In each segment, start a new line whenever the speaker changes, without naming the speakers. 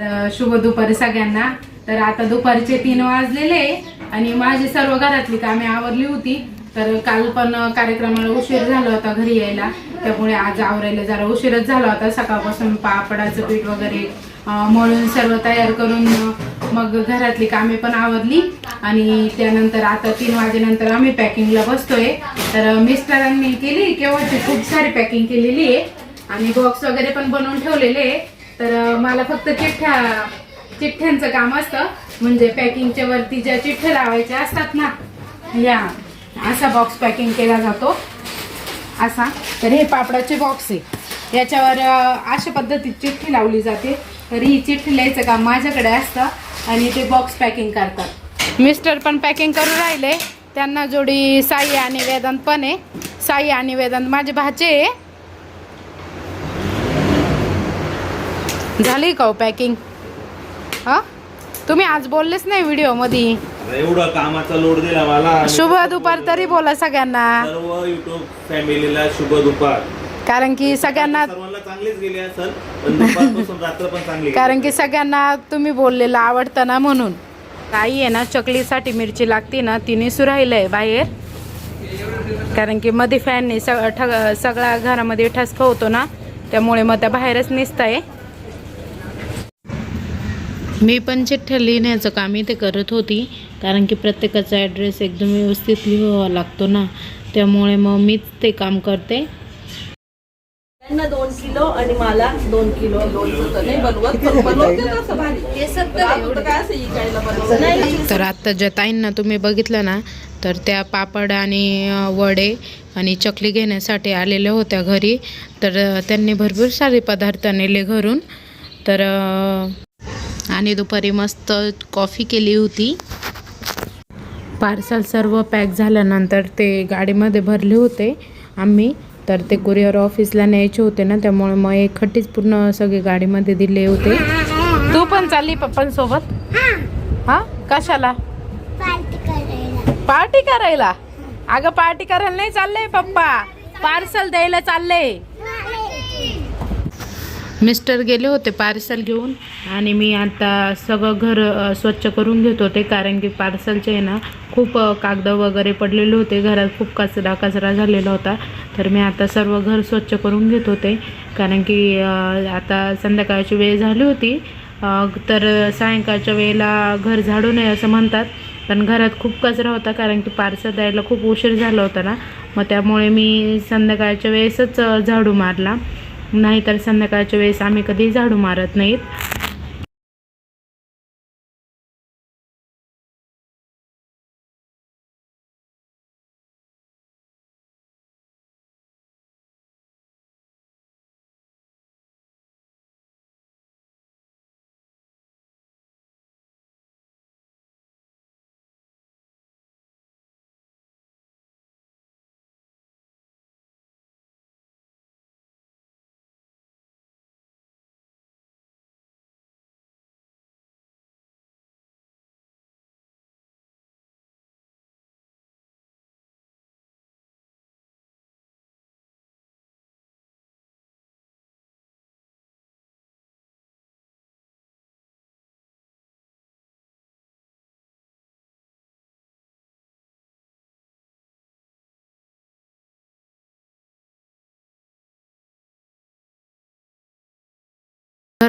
तर शुभ दुपारी सगळ्यांना. तर आता दुपारचे तीन वाजलेले आणि माझी सर्व घरातली कामे आवरली होती. तर काल पण कार्यक्रमाला उशीर झाला होता घरी यायला. त्यामुळे आज आवरायला जरा उशीरच झाला होता. सकाळपासून पापडाचं पीठ वगैरे मळून सर्व तयार करून मग घरातली कामे पण आवरली. आणि त्यानंतर आता तीन वाजेनंतर आम्ही पॅकिंगला बसतोय. तर मिस्टरांनी केली केव्हाची खूप सारी पॅकिंग केलेली आहे. आणि बॉक्स वगैरे पण बनवून ठेवलेले आहे. तर मला फक्त चिठ्ठ्या चिठ्ठ्यांचं काम असतं. म्हणजे पॅकिंगच्या वरती ज्या चिठ्ठ्या लावायच्या असतात ना या असा बॉक्स पॅकिंग केला जातो. असा. तर हे पापडाचे बॉक्स आहे. याच्यावर अशा पद्धतीत चिठ्ठी लावली जाते. तर ही चिठ्ठी लिहायचं काम माझ्याकडे असतं आणि ते बॉक्स पॅकिंग करतात. मिस्टर पण पॅकिंग करून राहिले. त्यांना जोडी साई आणि वेदांत पण आहे. साई आणि वेदांत माझे भाचे आहे. झाली का पॅकिंग हा? तुम्ही आज बोललेच नाही
व्हिडिओमध्ये एवढं कामाचा लोड दिला मला.
शुभ दुपार तरी बोला सगळ्यांना.
सर्व युट्यूब फॅमिलीला शुभ दुपार.
कारण की सगळ्यांना
सर्वांना चांगलीच गेली असेल पण दुपारपासून रात्र पण चांगली गेली.
कारण की सगळ्यांना तुम्ही बोललेलं आवडतं ना म्हणून. आई आहे ना चकलीसाठी मिरची लागते ना ती निसू राहिलंय बाहेर. कारण की मध्ये फॅनने सग ठग सगळा घरामध्ये ठसका होतो ना त्यामुळे मग त्या बाहेरच निसताय. मी पण चिठ्ठ्या लिहिण्याचं काम इथे करत होती कारण की प्रत्येकाचा ॲड्रेस एकदम व्यवस्थित लिहावा लागतो ना. त्यामुळे मग मीच ते काम करते.
त्यांना दोन किलो आणि मला दोन किलो लोणचं तर
आत्ता ज्या ताईंना तुम्ही बघितलं ना तर त्या पापड आणि वडे आणि चकली घेण्यासाठी आलेल्या होत्या घरी. तर त्यांनी भरपूर सारे पदार्थ नेले घरून. तर आणि दुपारी मस्त कॉफी केली होती. पार्सल सर्व पॅक झाल्यानंतर ते गाडीमध्ये भरले होते आम्ही. तर ते कुरिअर ऑफिसला न्यायचे होते ना त्यामुळे मग एक खट्टीच पूर्ण सगळे गाडीमध्ये दिले होते. तू पण चालली पप्पांसोबत? हा? कशाला? पार्टी करायला. अगं पार्टी करायला नाही चाललंय पप्पा. पार्सल द्यायला चाललंय मिस्टर गेले होते पार्सल घेऊन आणि मी आता सगळं घर स्वच्छ करून घेत होते कारण की पार्सलचे आहे ना खूप कागद कागदं वगैरे पडलेले होते. घरात खूप कचरा कचरा झालेला होता. तर मी आता सर्व घर स्वच्छ करून घेत होते. कारण की आता संध्याकाळची वेळ झाली होती. तर सायंकाळच्या वेळेला घर झाडू नये असं म्हणतात. पण घरात खूप कचरा होता कारण की पार्सल द्यायला खूप उशीर झाला होता ना. मग त्यामुळे मी संध्याकाळच्या वेळेसच झाडू मारला. नाहीतर संध्याकाळच्या वेळेस आम्ही कधी झाडू मारत नाहीत.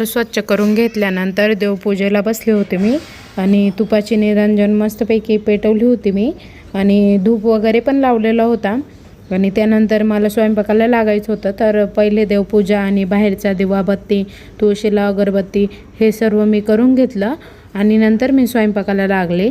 घर स्वच्छ करून घेतल्यानंतर देवपूजेला बसले होते मी. आणि तुपाची निरंजन मस्तपैकी पेटवली होती मी. आणि धूप वगैरे पण लावलेला होता. आणि त्यानंतर मला स्वयंपाकाला लागायचं होतं. तर पहिले देवपूजा आणि बाहेरचा दिवाबत्ती तुळशीला अगरबत्ती हे सर्व मी करून घेतलं. आणि नंतर मी स्वयंपाकाला लागले.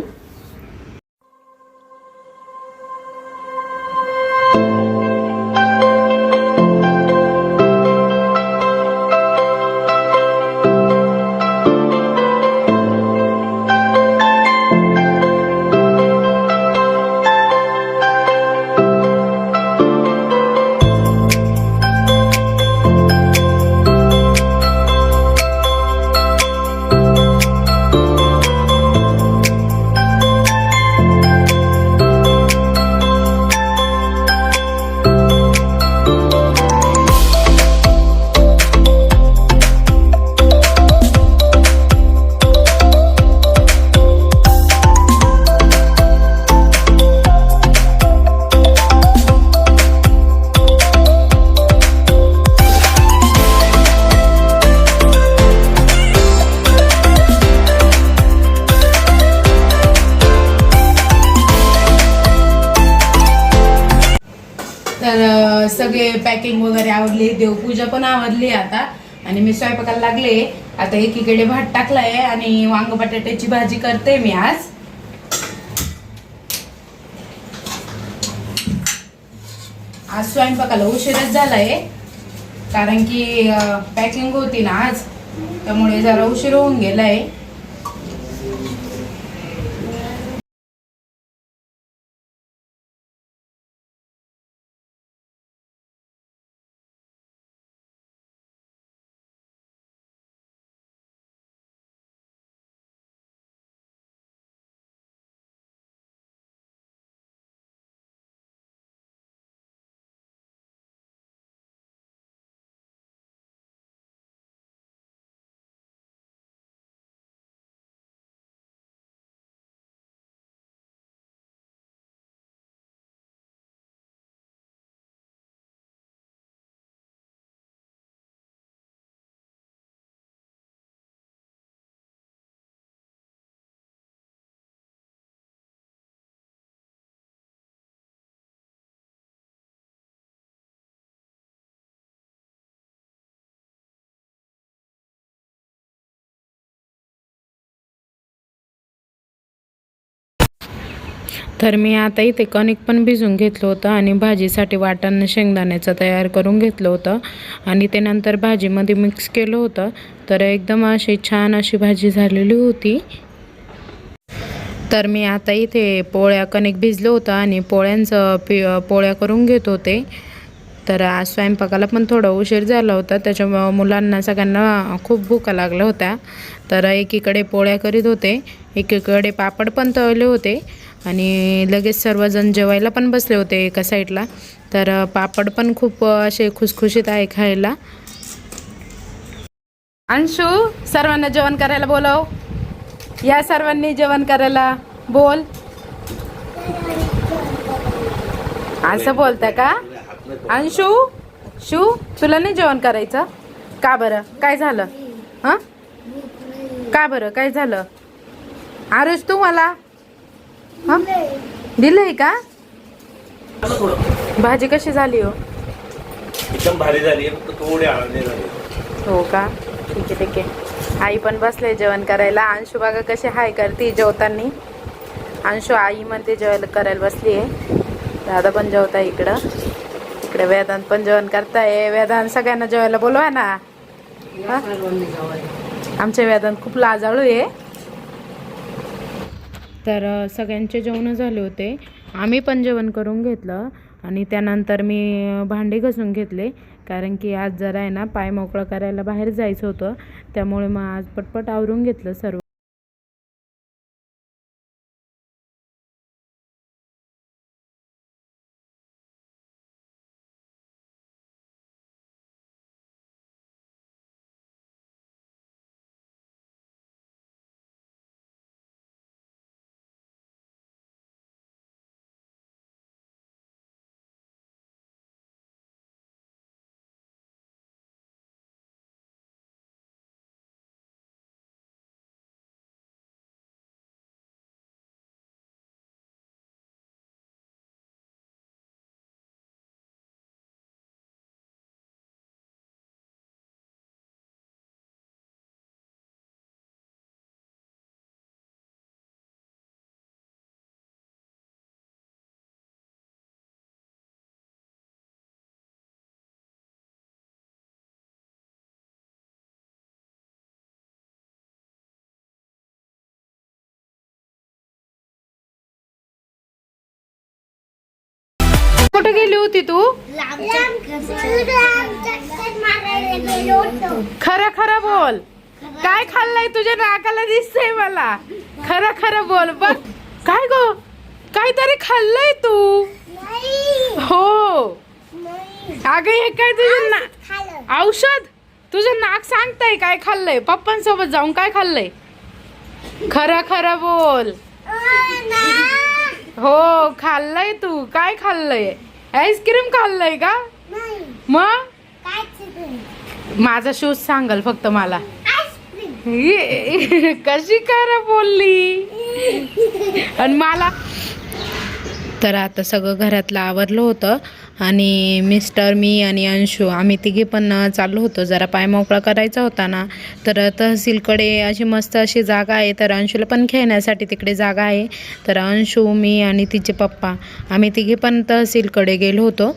वगैरे आवडली देवपूजा पण आवडली आता. आणि मी स्वयंपाकाला लागले. आता एकीकडे भात टाकलाय आणि वांग बटाट्याची भाजी करते मी आज. आज स्वयंपाकाला उशीरच झालाय. कारण की पॅकिंग होती ना आज. त्यामुळे जरा उशीर होऊन गेलाय. तर मी आता इथे कणिक पण भिजून घेतलं होतं आणि भाजीसाठी वाटाणं शेंगदाण्याचं तयार करून घेतलं होतं. आणि ते नंतर भाजीमध्ये मिक्स केलं होतं. तर एकदम अशी छान अशी भाजी झालेली होती. तर मी आता इथे पोळ्या कणिक भिजलं होतं आणि पोळ्यांचं पि पोळ्या करून घेत होते. तर आज स्वयंपाकाला पण थोडा उशीर झाला होता. त्याच्यामुळं मुलांना सगळ्यांना खूप भूका लागल्या होत्या. तर एकीकडे पोळ्या करीत होते. एकीकडे पापड पण तळले होते. आणि लगेच सर्वजण जेवायला पण बसले होते एका साईडला. तर पापड पण खूप असे खुसखुशीत आहे खायला. अंशू सर्वांना जेवण करायला बोलव. या सर्वांनी जेवण करायला बोल. असं बोलता का? अंशू शू तुला नाही जेवण करायचं? का बरं? काय झालं? हां? का बरं? काय झालं? आरुष तू मला हां? दिलंय का? भाजी कशी झाली हो?
एकदम भारी झाली फक्त थोडी आळणी झाली.
हो का? ठीक आहे ठीक आहे. आई पण बसले जेवण करायला. अंशू बघा कशी हाय करते जेवताना. अंशू आई म्हणते जेवायला करायला बसली आहे. दादा पण जेवताय इकडं. इकडे वेदांत पण जेवण करताय. वेदांत सगळ्यांना जेवायला बोलवा ना? आमचे वेदांत खूप लाजाळू आहे. तर सगळ्यांचे जेवणं झाले होते. आम्ही पण जेवण करून घेतलं आणि त्यानंतर मी भांडे भांडी घासून घेतले. कारण की आज जरा आहे ना पाय मोकळं करायला बाहेर जायचं होतं. त्यामुळे मग आज पटपट आवरून घेतलं सर्व. कुठे गेली होती तू? खरं खरं बोल. काय खाल्लंय तुझ्या नाकाला दिसतंय मला? खरं खरं बोल. बघ. काय गो? काहीतरी खाल्लंय तू. हो. अगं हे काय तुझं ना औषध? तुझं नाक सांगताय काय खाल्लंय? पप्पांसोबत जाऊन काय खाल्लंय? खरं खरं बोल. हो खाल्लंय तू. काय खाल्लंय? आईस्क्रीम खाल्लंय का? मग? माझा शूज सांगल फक्त मला. कशी करा बोलली? आणि मला तर आता सगळं घरातलं आवरलं होतं. आणि मिस्टर मी आणि अंशू आम्ही तिघे पण चाललो होतो. जरा पाय मोकळा करायचा होता ना. तर तहसीलकडे अशी मस्त अशी जागा आहे. तर अंशूला पण खेळण्यासाठी तिकडे जागा आहे. तर अंशू मी आणि तिचे पप्पा आम्ही तिघे पण तहसीलकडे गेलो होतो.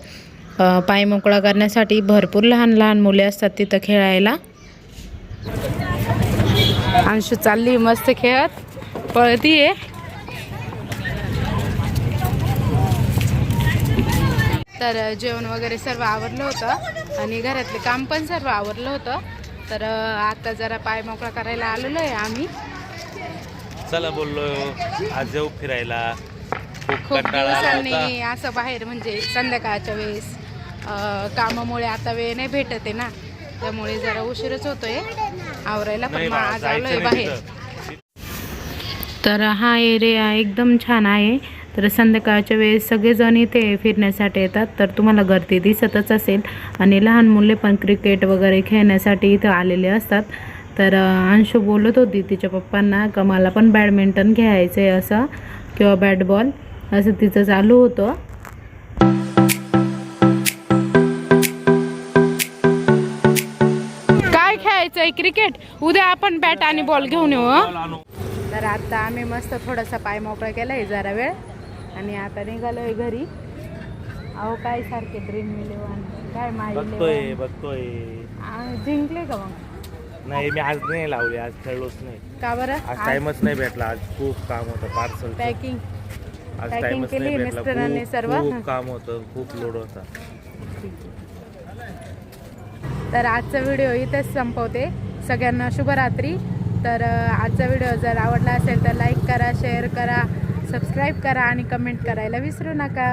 पाय मोकळा करण्यासाठी भरपूर लहान लहान मुले असतात तिथं खेळायला. अंशू चालली मस्त खेळत. पळती आहे तर जेवण वगैरे सर्व आवरलं होतं. आणि घरातले काम पण सर्व आवरलं होतं. तर आता जरा पाय मोकळा करायला आलेलो आहे आम्ही.
चला बोललो आज जाऊ फिरायला. खूप
दिवसांनी असं बाहेर म्हणजे संध्याकाळच्या वेळेस कामामुळे आता वेळ नाही भेटत आहे ना. त्यामुळे जरा उशीरच होतोय आवरायला पण आज आलोय बाहेर. तर हा एरिया एकदम छान आहे. तर संध्याकाळच्या वेळेस सगळेजण इथे फिरण्यासाठी येतात. तर तुम्हाला गर्दी दिसतच असेल. आणि लहान मुले पण क्रिकेट वगैरे खेळण्यासाठी इथं आलेले असतात. तर अंशू बोलत होती तिच्या पप्पांना का मला पण बॅडमिंटन खेळायचं आहे असं किंवा बॅट बॉल? असं तिचं चालू होतं. काय खेळायचंय क्रिकेट? उद्या आपण बॅट आणि बॉल घेऊन येऊ हं? तर आता आम्ही मस्त थोडासा पाय मोकळा केलाय जरा वेळ. आणि आता निघालोय घरी. अहो काय सारखे ड्रीम इलेव्हन काय माय
बघतोय बघतोय.
जिंकले का मग?
नाही मी आज नाही लावली आज खेळलोच नाही.
का बरं?
आज टाइमच नाही भेटला आज खूप काम होतं पार्सल
पॅकिंग
आज
packing
टाइमच
केली
नाही भेटला
मिस्टरांनी
खूप-
सर्व?
खूप काम होतं खूप लोड होता.
तर आजचा व्हिडिओ इथेच संपवते. सगळ्यांना शुभरात्री. तर अं, आजचा व्हिडिओ जर आवडला असेल तर लाईक करा शेअर करा. सबस्क्राईब करा आणि कमेंट करायला विसरू नका.